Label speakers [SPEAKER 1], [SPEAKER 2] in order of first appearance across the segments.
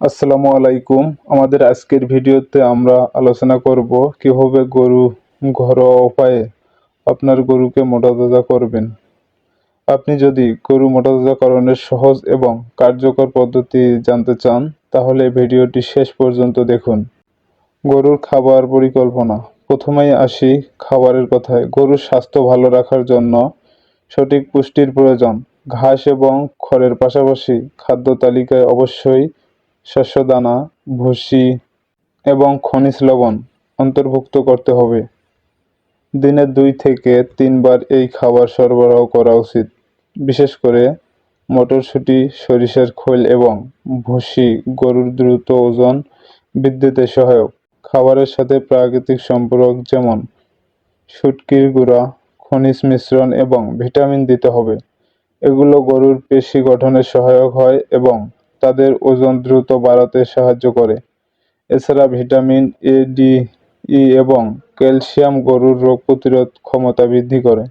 [SPEAKER 1] আসসালামু আলাইকুম। আমাদের আজকের ভিডিওতে আমরা আলোচনা করব কীভাবে গরু ঘরোয়া উপায়ে আপনার গরুকে মোটাতাজা করবেন। আপনি যদি গরু মোটাতাজাকরণের সহজ এবং কার্যকর পদ্ধতি জানতে চান, তাহলে ভিডিওটি শেষ পর্যন্ত দেখুন। গরুর খাবার পরিকল্পনা। প্রথমেই আসি খাবারের কথায়। গরুর স্বাস্থ্য ভালো রাখার জন্য সঠিক পুষ্টির প্রয়োজন। ঘাস এবং খড়ের পাশাপাশি খাদ্য তালিকায় অবশ্যই শস্য দানা ভুসি এবং খনিজ লবণ অন্তর্ভুক্ত করতে হবে। দিনে দুই থেকে তিনবার এই খাবার সরবরাহ করা উচিত। বিশেষ করে মটরশুঁটি, সরিষার খোল এবং ভুসি গরুর দ্রুত ওজন বৃদ্ধিতে সহায়ক। খাবারের সাথে প্রাকৃতিক সম্পর্ক যেমন শুটকির গুঁড়া, খনিজ মিশ্রণ এবং ভিটামিন দিতে হবে। এগুলো গরুর পেশি গঠনে সহায়ক হয় এবং তাদের ওজন দ্রুত বাড়াতে সাহায্য করে। এছাড়া ভিটামিন এ ডি ই এবং ক্যালসিয়াম গরুর রোগ প্রতিরোধ ক্ষমতা বৃদ্ধি করে।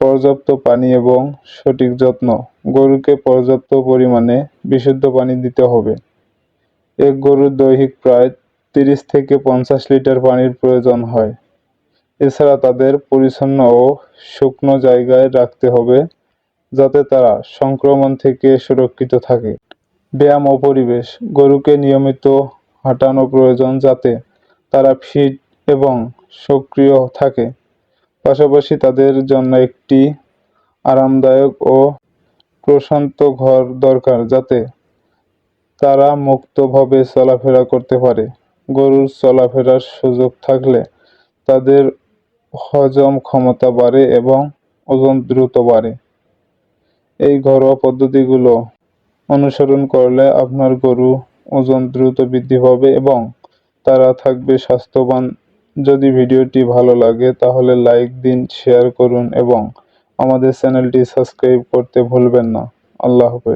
[SPEAKER 1] পর্যাপ্ত পানি এবং সঠিক যত্ন। গরুকে পর্যাপ্ত পরিমাণে বিশুদ্ধ পানি দিতে হবে। এক গরুর দৈহিক প্রায় তিরিশ থেকে পঞ্চাশ লিটার পানির প্রয়োজন হয়। এছাড়া তাদের পরিচ্ছন্ন ও শুকনো জায়গায় রাখতে হবে। যাতে তারা সংক্রমণ থেকে সুরক্ষিত থাকে। ব্যায়াম ও পরিবেশ, গরুকে নিয়মিত হাঁটানো প্রয়োজন যাতে তারা ফিট এবং সক্রিয় থাকে। পাশাপাশি তাদের জন্য একটি আরামদায়ক ও প্রশান্ত ঘর দরকার যাতে তারা মুক্তভাবে চলাফেরা করতে পারে। গরুর চলাফেরার সুযোগ থাকলে তাদের হজম ক্ষমতা বাড়ে এবং ওজন দ্রুত বাড়ে। এই ঘরোয়া পদ্ধতিগুলো অনুসরণ করলে আপনার গরু ওজন দ্রুত বৃদ্ধি পাবে এবং তারা থাকবে স্বাস্থ্যবান। যদি ভিডিওটি ভালো লাগে, তাহলে লাইক দিন, শেয়ার করুন এবং আমাদের চ্যানেলটি সাবস্ক্রাইব করতে ভুলবেন না। আল্লাহ হাফেজ।